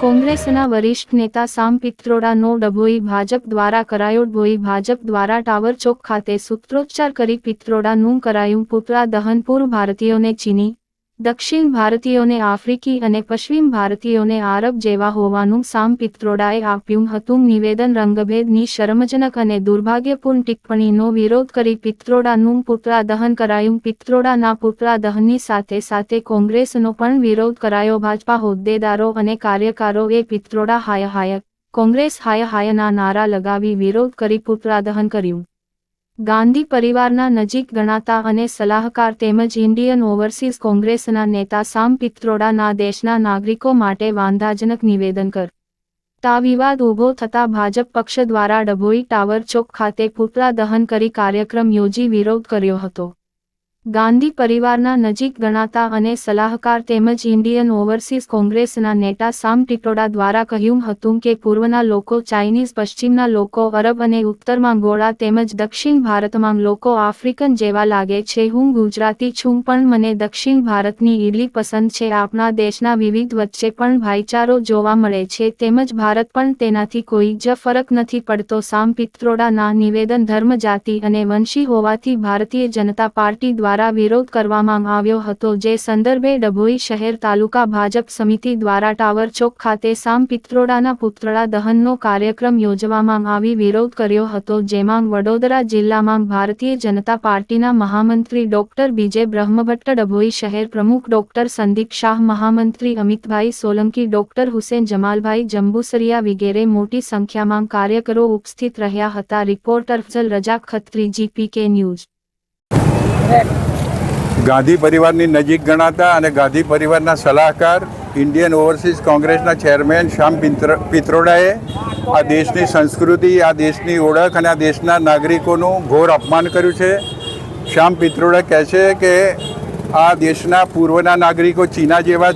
કોંગ્રેસના વરિષ્ઠ નેતા સામ પિત્રોડાનો ડભોઈ ભાજપ દ્વારા કરાયો ડભોઈ. ભાજપ દ્વારા ટાવર ચોક ખાતે સૂત્રોચ્ચાર કરી પિત્રોડાનું કરાયું પુતળા દહન પૂર્વ ભારતીયોને ચીની દક્ષિણ ભારતીયોને આફ્રિકી અને પશ્ચિમ ભારતીયોને આરબ જેવા હોવાનું સામ પિત્રોડાએ આપ્યું હતું. નિવેદન રંગભેદની શરમજનક અને દુર્ભાગ્યપૂર્ણ ટિપ્પણીનો વિરોધ કરી પિત્રોડાનું પુતળા દહન કરાયું. પિત્રોડાના પુતળા દહનની સાથે સાથે કોંગ્રેસનો પણ વિરોધ કરાયો. ભાજપા હોદ્દેદારો અને કાર્યકરોએ પિત્રોડા હાય હાય, કોંગ્રેસ હાય હાયના નારા લગાવી વિરોધ કરી પુતળા દહન કર્યું. ગાંધી પરિવારના નજીક ગણાતા અને સલાહકાર તેમજ ઇન્ડિયન ઓવરસીઝ કોંગ્રેસના નેતા સામ પિત્રોડાના દેશના નાગરિકો માટે વાંધાજનક નિવેદન કર. તા વિવાદ ઊભો થતા ભાજપ પક્ષ દ્વારા ડભોઈ ટાવર ચોક ખાતે પૂતળા દહન કરી કાર્યક્રમ યોજી વિરોધ કર્યો હતો. ગાંધી પરિવારના નજીક ગણાતા અને સલાહકાર તેમજ ઇન્ડિયન ઓવરસીઝ કોંગ્રેસના નેતા સામ ટિટોડા દ્વારા કહ્યું હતું કે પૂર્વના લોકો ચાઇનીઝ, પશ્ચિમના લોકો અરબ અને ઉત્તરમાં ગોળા તેમજ દક્ષિણ ભારતમાં લોકો આફ્રિકન જેવા લાગે છે. હું ગુજરાતી છું, પણ મને દક્ષિણ ભારતની ઇડલી પસંદ છે. આપણા દેશના વિવિધ વચ્ચે પણ ભાઈચારો જોવા મળે છે. તેમજ ભારત પણ તેનાથી કોઈ જ ફરક નથી પડતો. સામ પિત્રોડાના નિવેદન ધર્મ જાતિ અને વંશી હોવાથી ભારતીય જનતા પાર્ટી દ્વારા વિરોધ કરવામાં આવ્યો હતો જે સંદર્ભે ડભોઈ શહેર તાલુકા ભાજપ સમિતિ દ્વારા ટાવર ચોક ખાતે સામ પિત્રોડાના પુતળા દહનનો કાર્યક્રમ યોજવામાં આવી વિરોધ કર્યો હતો, જેમાં વડોદરા જિલ્લામાં ભારતીય જનતા પાર્ટીના મહામંત્રી ડોક્ટર બીજે બ્રહ્મભટ્ટ, ડભોઈ શહેર પ્રમુખ ડોક્ટર સંદીપ શાહ, મહામંત્રી અમિતભાઈ સોલંકી, ડોક્ટર હુસેન જમાલભાઈ જંબુસરિયા વગેરે મોટી સંખ્યામાં કાર્યકરો ઉપસ્થિત રહ્યા હતા. રિપોર્ટર રજા ખત્રી, જીપીકે ન્યૂઝ. ગાંધી પરિવારની નજીક ગણાતા અને ગાંધી પરિવારના સલાહકાર ઇન્ડિયન ઓવરસીઝ કોંગ્રેસના ચેરમેન શ્યામ પિત્ર- પિત્રોડાએ આ દેશની સંસ્કૃતિ, આ દેશની ઓળખ અને આ દેશના નાગરિકોનું ઘોર અપમાન કર્યું છે. શ્યામ પિત્રોડા કહે છે કે આ દેશના પૂર્વના નાગરિકો ચીના જેવા